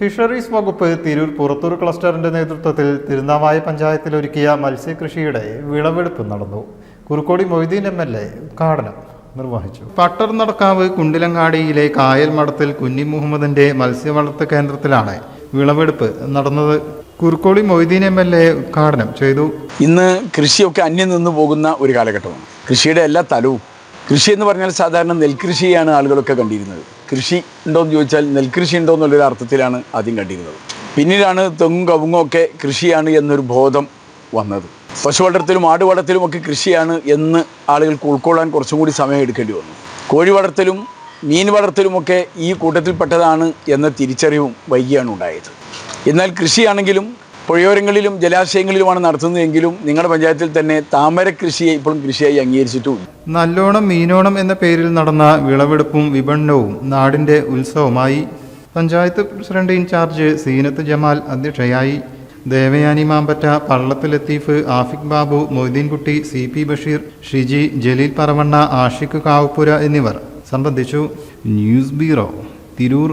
Fisheries വകുപ്പ് തിരൂർ പുറത്തൂർ ക്ലസ്റ്ററിന്റെ നേതൃത്വത്തിൽ തിരുനാവായ പഞ്ചായത്തിൽ ഒരുക്കിയ മത്സ്യകൃഷിയുടെ വിളവെടുപ്പ് നടന്നു. Kurukkodi Moideen M L A ഉദ്ഘാടനം നിർവഹിച്ചു. പട്ടർ നടക്കാവ് കുണ്ടിലങ്ങാടിയിലെ കായൽ മഠത്തിൽ കുഞ്ഞി മുഹമ്മദിന്റെ മത്സ്യവളർത്ത് കേന്ദ്രത്തിലാണ് വിളവെടുപ്പ് നടന്നത്. Kurukkoli Moideen M L A ഉദ്ഘാടനം ചെയ്തു. ഇന്ന് കൃഷിയൊക്കെ അന്യം നിന്ന് പോകുന്ന ഒരു കാലഘട്ടമാണ്. കൃഷിയുടെ എല്ലാ തലവും കൃഷി എന്ന് പറഞ്ഞാൽ സാധാരണ നെൽകൃഷിയാണ് ആളുകളൊക്കെ കണ്ടിരുന്നത്. കൃഷി ഉണ്ടോ എന്ന് ചോദിച്ചാൽ നെൽകൃഷി ഉണ്ടോ എന്നുള്ളൊരു അർത്ഥത്തിലാണ് ആദ്യം കണ്ടിരുന്നത്. പിന്നീടാണ് തെങ്ങും കവുങ്ങും ഒക്കെ കൃഷിയാണ് എന്നൊരു ബോധം വന്നത്. പശു വളർത്തലും ആട് വളർത്തലും ഒക്കെ കൃഷിയാണ് എന്ന് ആളുകൾക്ക് ഉൾക്കൊള്ളാൻ കുറച്ചും കൂടി സമയം എടുക്കേണ്ടി വന്നു. കോഴി വളർത്തലും മീൻ വളർത്തലുമൊക്കെ ഈ കൂട്ടത്തിൽപ്പെട്ടതാണ് എന്ന തിരിച്ചറിവും വൈകിയാണ് ഉണ്ടായത്. എന്നാൽ കൃഷിയാണെങ്കിലും പുഴയോരങ്ങളിലും ജലാശയങ്ങളിലുമാണ് നടത്തുന്നതെങ്കിലും നിങ്ങളുടെ പഞ്ചായത്തിൽ തന്നെ താമര കൃഷിയെ ഇപ്പോഴും കൃഷിയായി അംഗീകരിച്ചിട്ടുണ്ട് നല്ലോണം മീനോണം എന്ന പേരിൽ നടന്ന വിളവെടുപ്പും വിപണനവും നാടിന്റെ ഉത്സവമായി. പഞ്ചായത്ത് പ്രസിഡന്റ് ഇൻചാർജ് സീനത്ത് ജമാൽ അധ്യക്ഷയായി. ദേവയാനി മാമ്പറ്റ പള്ളത്ത് ലത്തീഫ് ആഫിഖ് ബാബു മൊയ്തീൻകുട്ടി സി പി ബഷീർ ഷിജി ജലീൽ പറവണ്ണ ആഷിഖ് കാവുപുര എന്നിവർ സംബന്ധിച്ചു. News bureau Tirur.